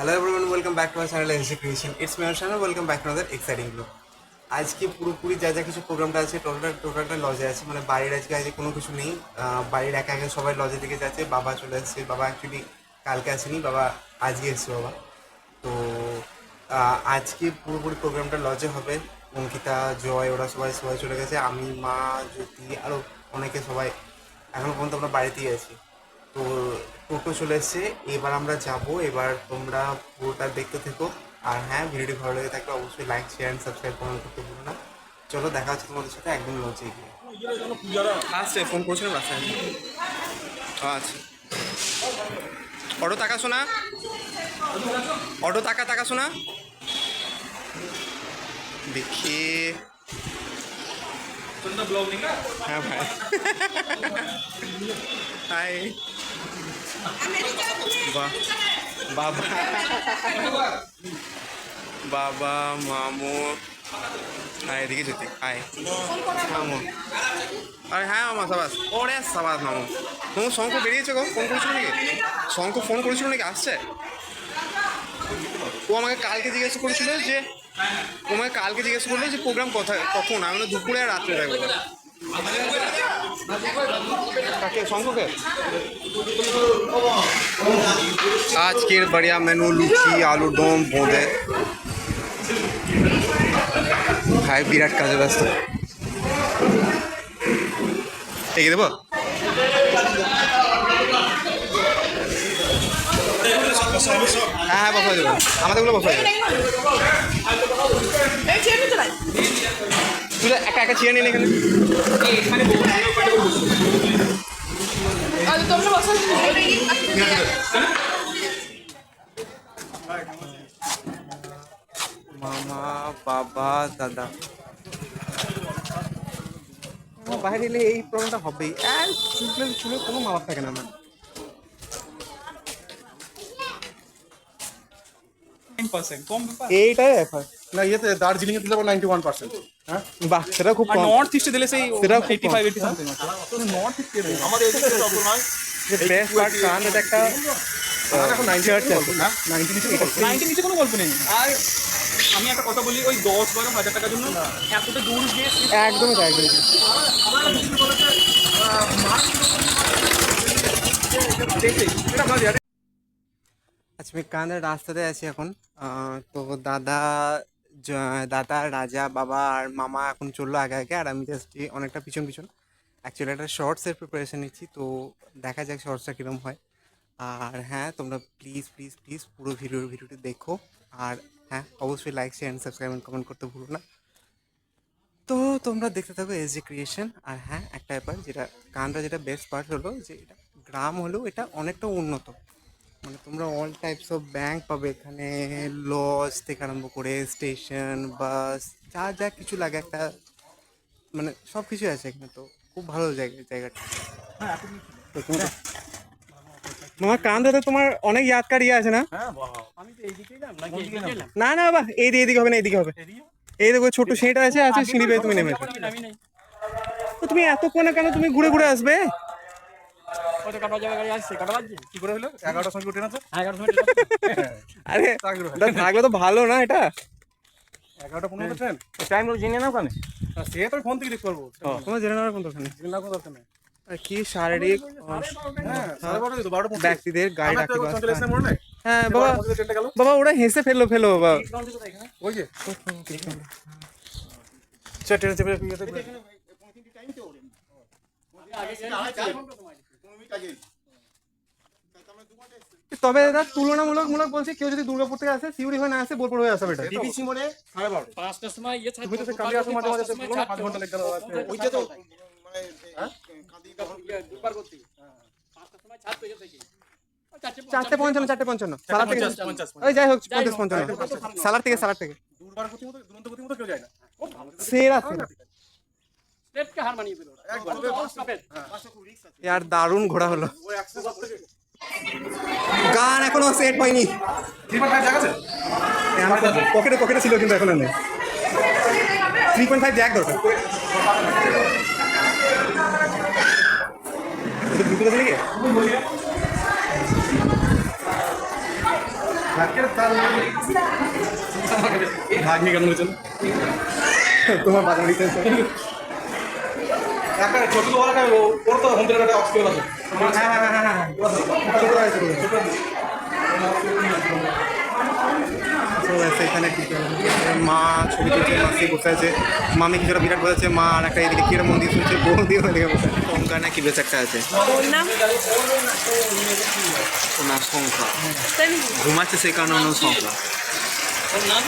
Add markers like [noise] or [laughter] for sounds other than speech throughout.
Hello everyone welcome back to our channel S creation it's my channel welcome back to other exciting blog আজকে পুরোপুরি যা যা কিছু প্রোগ্রামটা আছে টোটাল টোটালটা লজে আছে। মানে বাড়ির আজকে আজকে কোনো কিছু নেই। বাড়ির একা একা সবাই লজের দিকে যাচ্ছে। বাবা চলে আসছে। বাবা অ্যাকচুয়ালি কালকে আসেনি, বাবা আজকে এসছে বাবা। তো আজকে পুরোপুরি প্রোগ্রামটা লজে হবে। অঙ্কিতা, জয়, ওরা সবাই সবাই চলে গেছে। আমি, মা, জ্যোতি আরও অনেকে সবাই এখনও পর্যন্ত আমরা বাড়িতেই আছি। তো টোটো চলে এসছে। এবার আমরা যাব। এবার তোমরা পুরোটা দেখতে থেকো। আর হ্যাঁ ভিডিওটি ভালো লেগে থাকলে অবশ্যই like share and subscribe comment করতে ভুলো না। চলো দেখা হচ্ছে তোমাদের সাথে একদম লঞ্চে গিয়ে। আসছে ফোন করছিলাম রাস্তায় আচ্ছা। অটো টাকা শোনা। অটো টাকা টাকা শোনা। দেখি। হ্যাঁ ভাই। [laughs] হাই বাবা বাবা, মামু। হ্যাঁ এদিকে যেতে হাই মামু। আরে হ্যাঁ মামা, সাবাস। ওরে সাবাস, মামু। মামু শঙ্খ বেরিয়েছে গো, ফোন করেছিল নাকি? শঙ্খ ফোন করেছিল নাকি? আসছে? ও আমাকে কালকে জিজ্ঞেস করেছিল যে, ও আমাকে কালকে জিজ্ঞেস করল যে প্রোগ্রাম কোথায়, কখন? আমি দুপুরে আর রাত্রে যাব কাকে? শঙ্খকে আজকের বাড়িয়া মেনু লুচি আলু দম বোঁদে। ভাই বিরাট কাজে ব্যস্ত। এগিয়ে দেবো? হ্যাঁ হ্যাঁ বসা দেবো। আমাদেরগুলো বসা যাবে তুই একা একা চেয়ার নিন এখানে। তোমরা বসো। মামা বাবা দাদা। বাইরে এলে এই প্রবলেমটা হবেই। আর চুলে চুলে কোনো মালাপ থাকে না আমার এইটাই ব্যাপার। না ইয়েতে দার্জিলিং এ দিলে নাইনটি ওয়ান পার্সেন্ট হ্যাঁ? বাহ সেটা খুব কম। নর্থ ইস্টে দিলে সেই সেটাও খুব এইটি কম। ফাইভ এইটি সামথিং নর্থ ইস্টে আমাদের এদিকে তত নয় যে বেস্ট পার্ট কান এটা একটা এখন আছে। হ্যাঁ? নাইনটি নিচে নাইনটি নিচে কোনো গল্প নেই। আর আমি একটা কথা বলি ওই দশ বারো হাজার টাকার জন্য এতটা দূর গিয়ে একদমই তাই একদমই তাই। দেখতে এটা ভালো জানি আচ্ছা আমি কানের রাস্তাতে আছি এখন। আহ, তো দাদা দাদা, রাজা, বাবা আর মামা এখন চলল আগে আগে আর আমি জাস্ট অনেকটা পিছন পিছন। অ্যাকচুয়ালি একটা শর্টসের প্রিপারেশন নিচ্ছি, তো দেখা যাক শর্টসটা কীরকম হয়। আর হ্যাঁ তোমরা প্লিজ প্লিজ প্লিজ পুরো ভিডিওর ভিডিওটি দেখো। আর হ্যাঁ অবশ্যই like share and subscribe and comment করতে ভুলো না। তো তোমরা দেখতে থাকো এস জি ক্রিয়েশন আর হ্যাঁ একটা ব্যাপার যেটা, গানটা যেটা বেস্ট পার্ট হলো যে এটা, গ্রাম হলেও এটা অনেকটা উন্নত। মানে তোমরা অল টাইপস অফ ব্যাংক পাবে। এখানে লজ থেকে আরম্ভ করে স্টেশন বাস যা যা কিছু লাগে একটা মানে সব কিছুই আছে এখানে তো। খুব ভালো জায়গা জায়গাটা। তো তোমরা- তোমার কান্দাতে তোমার অনেক ইয়াদকার ইয়ে আছে না? হ্যাঁ এইদিকে না না বাবা এই দিকে এদিকে হবে না এদিকে হবে। এই দেখো ছোট সিঁড়িটা আছে আছে সিঁড়ি বেয়ে তুমি নেমেছো। তো তুমি এতক্ষণে কেন তুমি ঘুরে ঘুরে আসবে? আরে থাকলে তো ভালো না এটা? এগারোটা পনেরো ট্রেন টাইম জেনে নাও কেন সে তো ফোন থেকে দেখতে পারব। তোমার জেনে নেওয়ার কোন দরকার নেই। জেনে কোনো দরকার নেই। কি শারীরিক হ্যাঁ ব্যক্তিদের রাখতে হ্যাঁ বাবা। বাবা ওরা হেসে ফেলল ফেলো বাবা। ওই যে। ট্রেনে চেপে তবে দাদা তুলনামূলক মূলক বলছি কেউ যদি দুর্গাপুর থেকে আসে সিউড়ি হয়ে না আসে বোলপুর হয়ে আসে বেটা ডিবিসি মোড়ে সাড়ে বারোটা। পাঁচটার সময় ইয়ে তুমি তো কালি আসো মাঝে মাঝে পাঁচ ঘণ্টা লেগে গেল ওইটা তো দুবার করতে পাঁচটার সময় ছাড় পেয়ে থেকে চারটে পঞ্চান্ন। চারটে পঞ্চান্ন সালার থেকে ওই যাই হোক পঞ্চাশ পঞ্চান্ন। সালার থেকে সালার থেকে। সেরা সেরা। স্টেটকে হার মানিয়ে দিল দারুণ ঘোরা হলো। গান এখনও সেট হয়নি। পকেটে পকেটে ছিল কিন্তু এখনও নেই। থ্রি পয়েন্ট ফাইভ জ্যাক দরকার। ভাগ্নি কেন তোমার বাজারিতে একটা ছোট তো ওরা ওর তো হোম থিয়েটারটা অক্সিজেন আছে হ্যাঁ হ্যাঁ হ্যাঁ হ্যাঁ ছোট আছে ছোট আছে। তো এসে এখানে মা ছবি তুলছে মাসি বসে আছে। মামি কিছুটা বিরাট বসে আছে মা আর একটা এদিকে কিরা মন্দির শুনছে বৌদি ওদিকে বসে আছে। ওঙ্কা না কি বেশ একটা আছে। না সংখ্যা ঘুমাচ্ছে সেই কারণে অন্য সংখ্যা ওর নাম?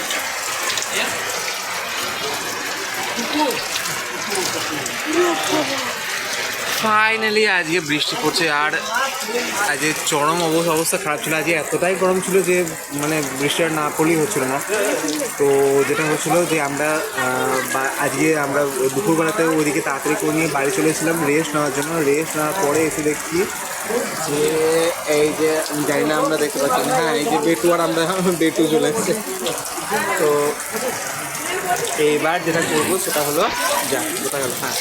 ফাইনালি আজকে বৃষ্টি পড়ছে আর আজকে চরম অবস্থা অবস্থা খারাপ ছিল। আজকে এতটাই গরম ছিল যে মানে বৃষ্টি আর না পড়লেই হচ্ছিল না। তো যেটা হচ্ছিল যে আমরা আজকে আমরা দুপুরবেলাতে ওইদিকে তাড়াতাড়ি করে নিয়ে বাড়ি চলে এসেছিলাম রেস্ট নেওয়ার জন্য। রেস্ট নেওয়ার পরে এসে দেখছি যে এই যে জানি না আমরা দেখতে পাচ্ছি হ্যাঁ এই যে বেটু আর আমরা বেটু চলে এসেছে। তো এইবার যেটা করব সেটা হলো, যা কোথায় গেল হ্যাঁ।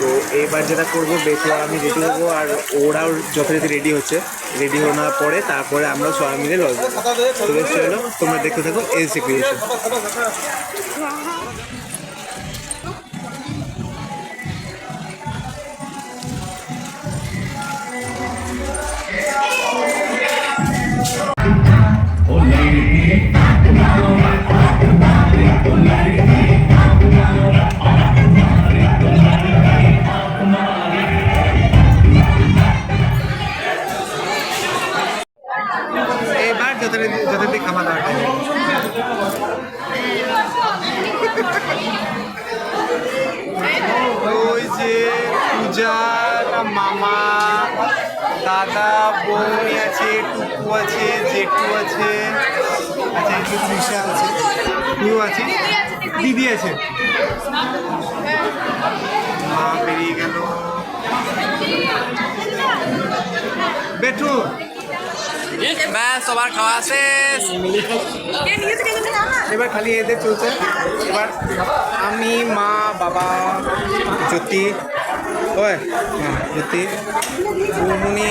তো এইবার যেটা করব বেটু আর আমি রেডি হব আর ওরাও যথারীতি রেডি হচ্ছে। রেডি হওয়ার পরে তারপরে আমরা সবাই মিলে লজ তো বেশ, চলো, তোমরা দেখতে থাকো এসি ক্রিয়েশন যথারীতি যথারীতি খাওয়া দাওয়া ওই যে পূজা মামা, দাদা, বৌমি আছে, টুকু আছে, জেঠু আছে আচ্ছা একটু তৃষা আছে তুইও আছে, দিদি আছে। মা বেরিয়ে গেল। বেটু ব্যাস সবার খাওয়া শেষ। জানে? এবার খালি এদের চলছে। এবার আমি মা বাবা জ্যোতি ওই হ্যাঁ, জ্যোতি বৌমনি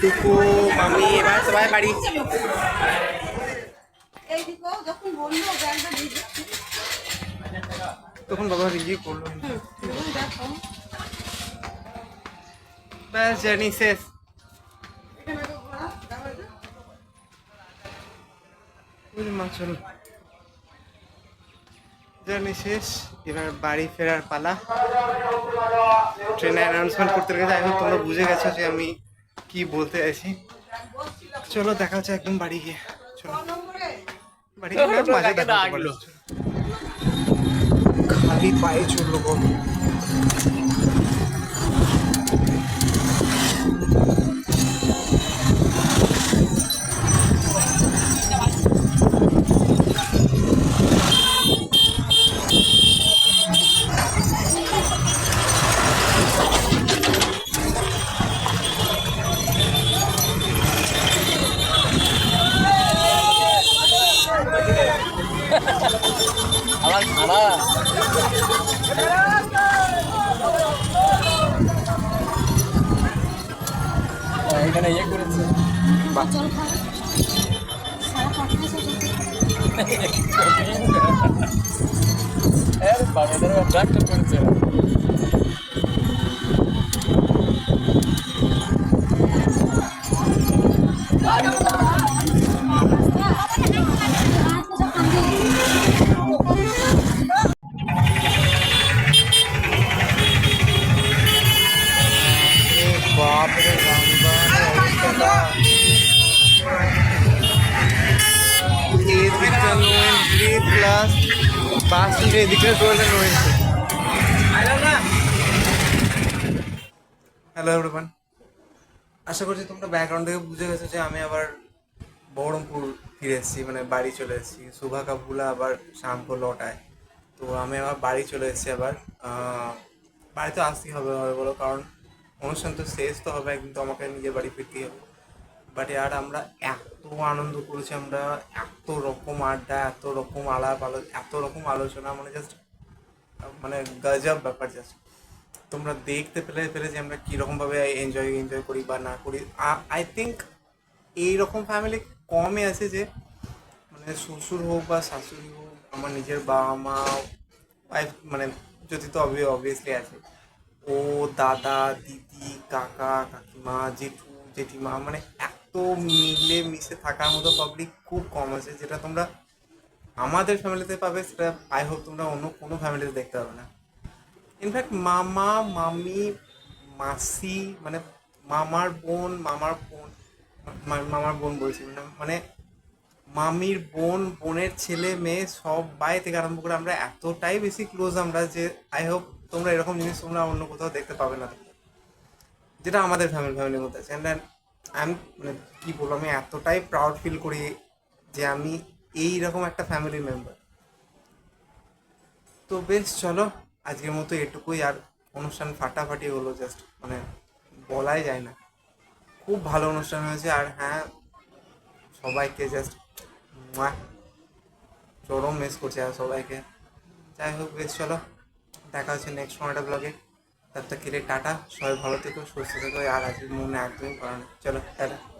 টুকু মামি এবার সবাই বাড়ি। তখন বাবা রিভিউ করল। ব্যাস জার্নি শেষ। ওরে মা চলো। জার্নি শেষ এবার বাড়ি ফেরার পালা। ট্রেনে অ্যানাউন্সমেন্ট করতে গেছে এখন তোমরা বুঝে গেছো যে আমি কি বলতে চাইছি। চলো দেখা হচ্ছে একদম বাড়ি গিয়ে। চলো। বাড়ি গিয়ে মাঝে দেখা খালি পায়ে চলল গো এখানে ইয়ে করেছে। বাবাদের ডাক্তার করেছে। প্লাস স্ট্যান্ডের এদিকটা টোয়েলটা নো এন্ট্রি হ্যালো এভরিওয়ান আশা করছি তোমরা ব্যাকগ্রাউন্ড থেকে বুঝে গেছো যে আমি আবার বহরমপুর ফিরে এসেছি মানে বাড়ি চলে এসেছি। সুভা কাপুলা আবার শামপুর লটায়। তো আমি আবার বাড়ি চলে এসেছি আবার। বাড়িতে আসতেই হবে বলো, কারণ অনুষ্ঠান তো শেষ তো হবে একদিন তো আমাকে নিজের বাড়ি ফিরতেই হবে। বাট আর আমরা এত আনন্দ করেছি, আমরা এত রকম আড্ডা, এত রকম আলাপ আলো, এত রকম আলোচনা মানে জাস্ট মানে গজব ব্যাপার জাস্ট তোমরা দেখতে পেলে পেলে যে আমরা কীরকমভাবে এনজয় এনজয় করি বা না করি। আই থিঙ্ক এইরকম ফ্যামিলি কমই আছে যে মানে শ্বশুর হোক বা শাশুড়ি হোক, আমার নিজের বাবা মা ওয়াইফ মানে যদি তো অবভিয়াসলি আছে। ও দাদা, দিদি, কাকা, কাকিমা, জেঠু, জেঠিমা মানে এত মিলে মিশে থাকার মতো পাবলিক খুব কম আছে, যেটা তোমরা আমাদের ফ্যামিলিতে পাবে, সেটা আই হোপ তোমরা অন্য কোনো ফ্যামিলিতে দেখতে পাবে না। ইনফ্যাক্ট মামা, মামি, মাসি মানে মামার বোন মামার বোন মামার বোন বলছি মানে মামির বোন, বোনের ছেলে, মেয়ে সবাই থেকে আরম্ভ করে আমরা এতটাই বেশি ক্লোজ আমরা যে আই হোপ তোমরা এরকম জিনিস তোমরা অন্য কোথাও দেখতে পাবে না। যেটা আমাদের ফ্যামিলি ফ্যামিলির মধ্যে আছে। অ্যান্ড আমি মানে কী বলব, আমি এতটাই প্রাউড ফিল করি যে আমি এই রকম একটা ফ্যামিলি মেম্বার তো বেশ, চলো, আজকের মতো এটুকুই। আর অনুষ্ঠান ফাটাফাটি হলো জাস্ট মানে বলাই যায় না। খুব ভালো অনুষ্ঠান হয়েছে। আর হ্যাঁ সবাইকে জাস্ট চরম মিস করছে আর সবাইকে। যাই হোক, বেশ, চলো, দেখা হচ্ছে নেক্সট কোনো একটা ব্লগে তার কেটে টাটা। সবাই ভালো থেকো, সুস্থ থেকো, আর আজকের মনে একদমই করানো। চলো, টাটা।